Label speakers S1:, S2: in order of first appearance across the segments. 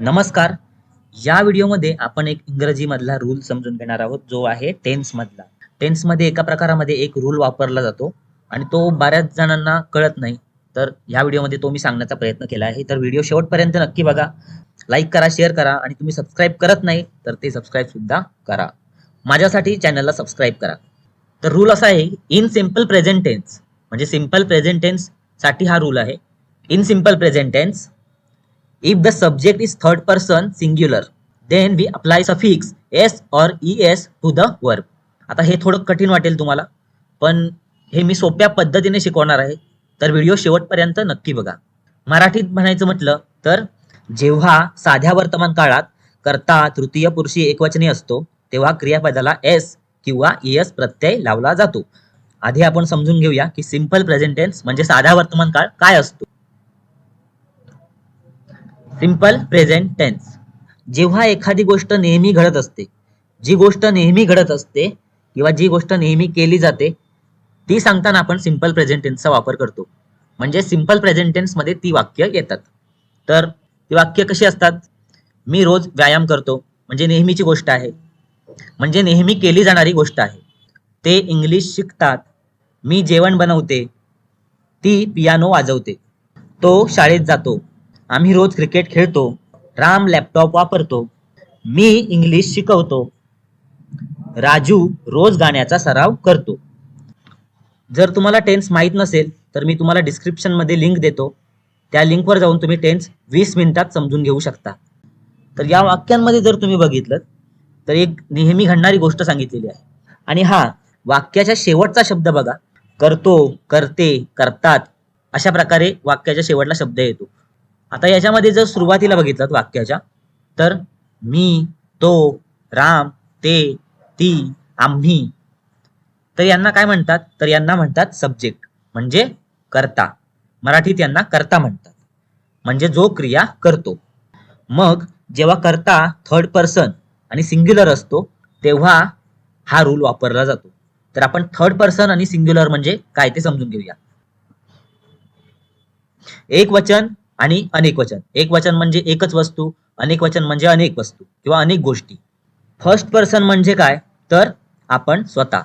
S1: नमस्कार. या व्हिडिओमध्ये आपण एक इंग्रजीमधला रूल समजून घेणार आहोत जो आहे टेन्स मधला. टेन्समध्ये एका प्रकारामध्ये एक रूल वापरला जातो आणि तो बऱ्याच जणांना कळत नाही. तर या व्हिडिओमध्ये तो मी सांगण्याचा प्रयत्न केला आहे. तर व्हिडिओ शेवटपर्यंत नक्की बघा. लाईक करा शेअर करा आणि तुम्ही सबस्क्राईब करत नाही तर ते सबस्क्राईब सुद्धा करा. माझ्यासाठी चॅनलला सबस्क्राईब करा. तर रूल असा आहे इन सिंपल प्रेझेंट टेन्स म्हणजे सिंपल प्रेझेंट टेन्ससाठी हा रूल आहे. In simple present tense If the subject is third person singular, then we apply suffix s or es to the verb. आता हे थोडं कठीण वाटेल तुम्हाला पण हे मी सोप्या पद्धतीने शिकवणार आहे. तर व्हिडिओ शेवटपर्यंत नक्की बघा. मराठीत म्हणायचं म्हटलं तर जेव्हा साध्या वर्तमान काळात कर्ता तृतीय पुरुषी एकवचनी असतो तेव्हा क्रियापदाला एस किंवा एस प्रत्यय लावला जातो. आधी आपण समजून घेऊया की सिंपल प्रेझेंटेन्स म्हणजे साधा वर्तमान काळ काय असतो. सिंपल प्रेझेंट टेन्स जेव्हा एखादी गोष्ट नेहमी घडत असते जी गोष्ट नेहमी घडत असते किंवा जी गोष्ट नेहमी केली जाते ती सांगताना आपण सिंपल प्रेझेंट टेन्सचा वापर करतो. म्हणजे सिंपल प्रेझेंट टेन्समध्ये ती वाक्य येतात. तर ती वाक्य कशी असतात? मी रोज व्यायाम करतो म्हणजे नेहमीची गोष्ट आहे. म्हणजे नेहमी केली जाणारी गोष्ट आहे. ते इंग्लिश शिकतात. मी जेवण बनवते. ती पियानो वाजवते. तो शाळेत जातो. आम्ही रोज क्रिकेट खेळतो राम लॅपटॉप वापरतो मी इंग्लिश शिकवतो राजू रोज गाण्याचा सराव करतो. जर तुम्हाला टेन्स माहीत नसेल तर मी तुम्हाला डिस्क्रिप्शनमध्ये लिंक देतो. त्या लिंकवर जाऊन तुम्ही टेन्स वीस मिनिटात समजून घेऊ शकता. तर या वाक्यांमध्ये जर तुम्ही बघितलं तर एक नेहमी घडणारी गोष्ट सांगितलेली आहे. आणि हा वाक्याच्या शेवटचा शब्द बघा. करतो करते करतात. अशा प्रकारे वाक्याच्या शेवटला शब्द येतो. आता याच्यामध्ये जर सुरुवातीला बघितलं वाक्याच्या तर मी तो राम ते ती आम्ही. तर यांना काय म्हणतात? तर यांना म्हणतात सब्जेक्ट म्हणजे कर्ता. मराठीत यांना कर्ता म्हणतात. म्हणजे जो क्रिया करतो. मग जेव्हा कर्ता थर्ड पर्सन आणि सिंग्युलर असतो तेव्हा हा रूल वापरला जातो. तर आपण थर्ड पर्सन आणि सिंग्युलर म्हणजे काय ते समजून घेऊया. एक वचन आणि अनेक वचन. एक वचन म्हणजे एकच वस्तू अनेक वचन म्हणजे अनेक वस्तू किंवा अनेक गोष्टी. फर्स्ट पर्सन म्हणजे काय? तर आपण स्वतः.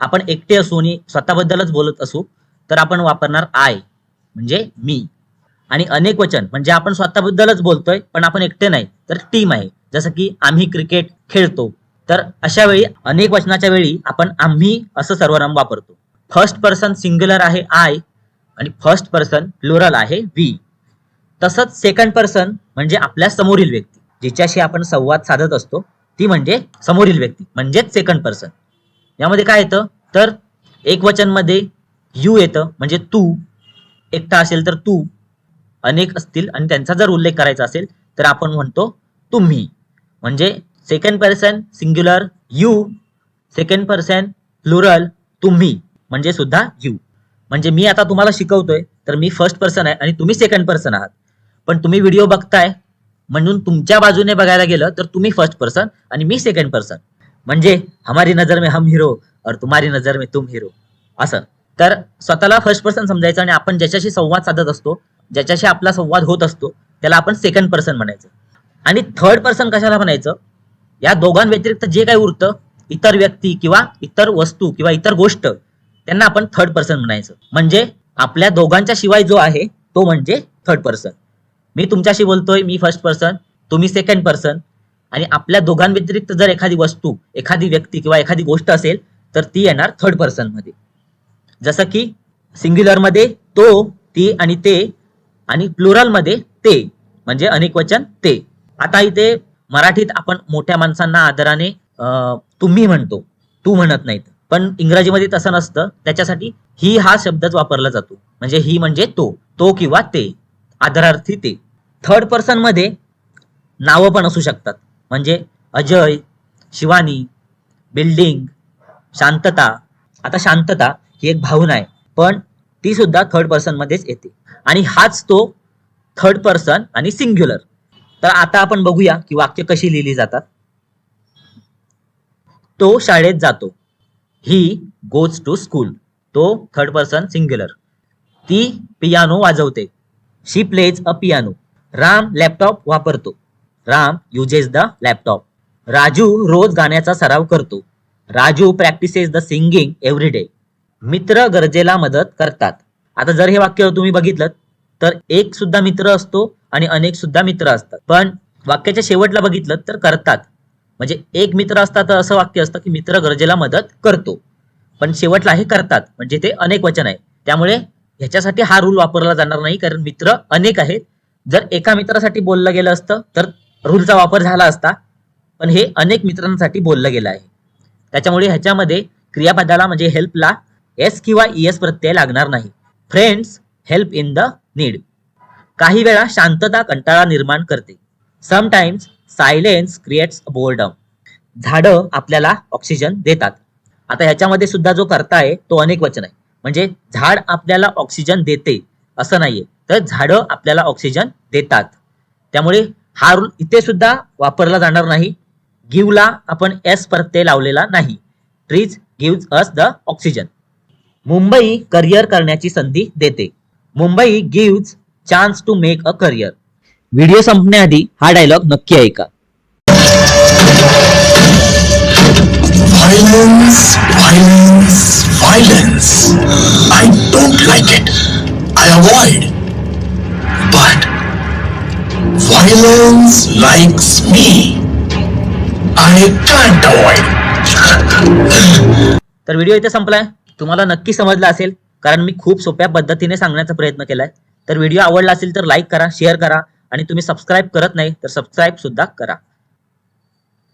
S1: आपण एकटे असू आणि स्वतःबद्दलच बोलत असू तर आपण वापरणार आय म्हणजे मी. आणि अनेक वचन म्हणजे आपण स्वतःबद्दलच बोलतोय पण आपण एकटे नाही तर टीम आहे. जसं की आम्ही क्रिकेट खेळतो तर अशा वेळी अनेक वचनाच्या वेळी आपण आम्ही असं सर्वनाम वापरतो. फर्स्ट पर्सन सिंग्युलर आहे आय आणि फर्स्ट पर्सन प्लुरल आहे वी तसंच सेकंड पर्सन म्हणजे आपल्या समोरील व्यक्ती जिच्याशी आपण संवाद साधत असतो ती म्हणजे समोरील व्यक्ती म्हणजेच सेकंड पर्सन यामध्ये काय येतं? तर एक वचनमध्ये यू येतं म्हणजे तू एकटा असेल तर तू अनेक असतील आणि त्यांचा जर उल्लेख करायचा असेल तर आपण म्हणतो तुम्ही. म्हणजे second person singular you second person plural तुम्ही म्हणजे सुद्धा यू म्हणजे मी आता तुम्हाला शिकवतोय तर मी फर्स्ट पर्सन आहे आणि तुम्ही सेकंड पर्सन आहात. पण तुम्ही व्हिडिओ बघताय म्हणून तुमच्या बाजूने बघायला गेलं तर तुम्ही फर्स्ट पर्सन आणि मी सेकंड पर्सन म्हणजे हमारी नजर में हम हिरो और तुम्हारी नजर में तुम हिरो असं. तर स्वतःला फर्स्ट पर्सन समजायचं आणि आपण ज्याच्याशी संवाद साधत असतो ज्याच्याशी आपला संवाद होत असतो त्याला आपण सेकंड पर्सन म्हणायचं. आणि थर्ड पर्सन कशाला म्हणायचं? या दोघांव्यतिरिक्त जे काही उरतं इतर व्यक्ती किंवा इतर वस्तू किंवा इतर गोष्ट त्यांना आपण थर्ड पर्सन म्हणायचं. म्हणजे आपल्या दोघांच्या शिवाय जो आहे तो म्हणजे थर्ड पर्सन मी तुमच्याशी बोलतोय मी फर्स्ट पर्सन तुम्ही सेकंड पर्सन आणि आपल्या दोघांव्यतिरिक्त जर एखादी वस्तू एखादी व्यक्ती किंवा एखादी गोष्ट असेल तर ती येणार थर्ड पर्सनमध्ये. जसं की सिंग्युलरमध्ये तो ती आणि ते आणि प्लुरलमध्ये ते म्हणजे अनेक वचन ते. आता इथे मराठीत आपण मोठ्या माणसांना आदराने तुम्ही म्हणतो तू म्हणत नाहीत. पण इंग्रजीमध्ये तसं नसतं. त्याच्यासाठी ही हा शब्दच वापरला जातो. म्हणजे ही म्हणजे तो तो किंवा ते. आदरार्थी ते. थर्ड पर्सनमध्ये नावं पण असू शकतात. म्हणजे अजय शिवानी बिल्डिंग शांतता. आता शांतता ही एक भावना आहे पण ती सुद्धा थर्ड पर्सनमध्येच येते. आणि हाच तो थर्ड पर्सन आणि सिंग्युलर तर आता आपण बघूया की वाक्य कशी लिहिली जातात. तो शाळेत जातो. ही गोज टू स्कूल तो थर्ड पर्सन सिंग्युलर ती piano वाजवते. She plays a piano Ram laptop वापरतो. Ram uses the laptop Raju रोज गाण्याचा सराव करतो. Raju practises the singing every day मित्र गरजेला मदत करतात. आता जर हे वाक्य तुम्ही बघितलं तर एक सुद्धा मित्र असतो आणि अनेक सुद्धा मित्र असतात. पण वाक्याच्या शेवटला बघितलं तर करतात. म्हणजे एक मित्र असतात तर असं वाक्य असतं की मित्र गरजेला मदत करतो. पण शेवटला हे करतात. म्हणजे ते अनेक वचन आहे. त्यामुळे ह्याच्यासाठी हा रूल वापरला जाणार नाही कारण मित्र अनेक आहेत. जर एका मित्रासाठी बोललं गेलं असतं तर रूलचा वापर झाला असता पण हे अनेक मित्रांसाठी बोललं गेलं आहे. त्याच्यामुळे ह्याच्यामध्ये क्रियापदाला म्हणजे हेल्पला एस किंवा एस प्रत्यय लागणार नाही. Friends help in the need काही वेळा शांतता कंटाळा निर्माण करते. समटाइम्स सायलेन्स क्रिएट्स बोर्डम झाडं आपल्याला ऑक्सिजन देतात. आता ह्याच्यामध्ये सुद्धा जो करता आहे तो अनेक वचन आहे. म्हणजे झाड आपल्याला ऑक्सिजन देते असं नाहीये. तर झाडं आपल्याला ऑक्सिजन देतात. त्यामुळे हा रूल इथे सुद्धा वापरला जाणार नाही. गिवला आपण एस प्रत्यय लावलेला नाही. Trees gives us the oxygen Mumbai career करण्याची संधी देते. Mumbai gives chance to make a career video संपण्याआधी हा डायलॉग नक्की ऐका.
S2: Violence, violence, violence. I don't like it. I avoid. But violence likes me. I can't avoid.
S1: तर video इथे संपलाय तुम्हाला नक्की समजला असेल कारण मी खूप सोप्या पद्धतीने सांगण्याचा प्रयत्न केलाय तर व्हिडिओ आवडला असेल तर लाईक करा शेअर करा आणि तुम्ही सबस्क्राईब करत नाही तर सबस्क्राईब सुद्धा करा